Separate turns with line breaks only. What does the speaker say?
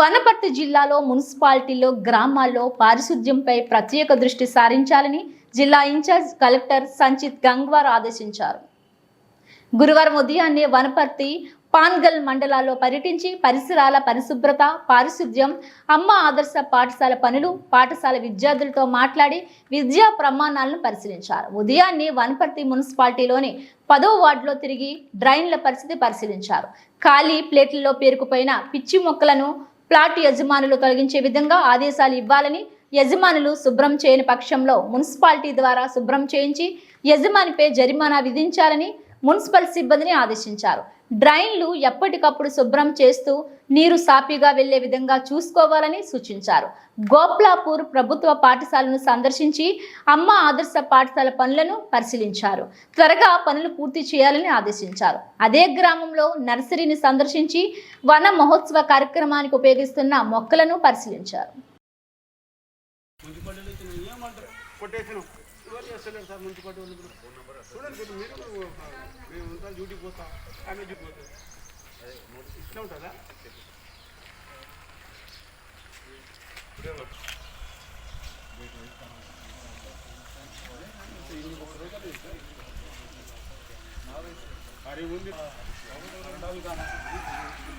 వనపర్తి జిల్లాలో మున్సిపాలిటీలో గ్రామాల్లో పారిశుద్ధ్యంపై ప్రత్యేక దృష్టి సారించాలని జిల్లా ఇన్ఛార్జ్ కలెక్టర్ సంచిత్ గంగ్వార్ ఆదేశించారు. గురువారం ఉదయాన్నే వనపర్తి పాన్గల్ మండలాల్లో పర్యటించి పరిసరాల పరిశుభ్రత పారిశుద్ధ్యం అమ్మ ఆదర్శ పాఠశాల పనులు పాఠశాల విద్యార్థులతో మాట్లాడి విద్యా ప్రమాణాలను పరిశీలించారు. ఉదయాన్నే వనపర్తి మున్సిపాలిటీలోని పదో వార్డులో తిరిగి డ్రైన్ల పరిస్థితి పరిశీలించారు. ఖాళీ ప్లేట్లలో పేరుకుపోయిన పిచ్చి మొక్కలను ప్లాట్ యజమానులు తొలగించే విధంగా ఆదేశాలు ఇవ్వాలని యజమానులు శుభ్రం చేయని పక్షంలో మున్సిపాలిటీ ద్వారా శుభ్రం చేయించి యజమానిపై జరిమానా విధించాలని మున్సిపల్ సిబ్బందిని ఆదేశించారు. డ్రైన్లు ఎప్పటికప్పుడు శుభ్రం చేస్తూ నీరు సాపిగా వెళ్ళే విధంగా చూసుకోవాలని సూచించారు. గోప్లాపూర్ ప్రభుత్వ పాఠశాలను సందర్శించి అమ్మ ఆదర్శ పాఠశాల పనులను పరిశీలించారు. త్వరగా పనులు పూర్తి చేయాలని ఆదేశించారు. అదే గ్రామంలో నర్సరీని సందర్శించి వన మహోత్సవ కార్యక్రమానికి ఉపయోగిస్తున్న మొక్కలను పరిశీలించారు.
మున్సిపాలిటీలో ఇచ్చిన ఏమంటారు కొట్టేసినాం ఎవరు చేస్తలేరు సార్ మున్సిపాలిటీ వాళ్ళు ఇప్పుడు చూడండి కొంచెం మీరు కూడా మేము ఉంటాం డ్యూటీకి పోతాం ఆమె డ్యూటీ పోతాం ఇట్లా ఉంటుందా అరే ఉంది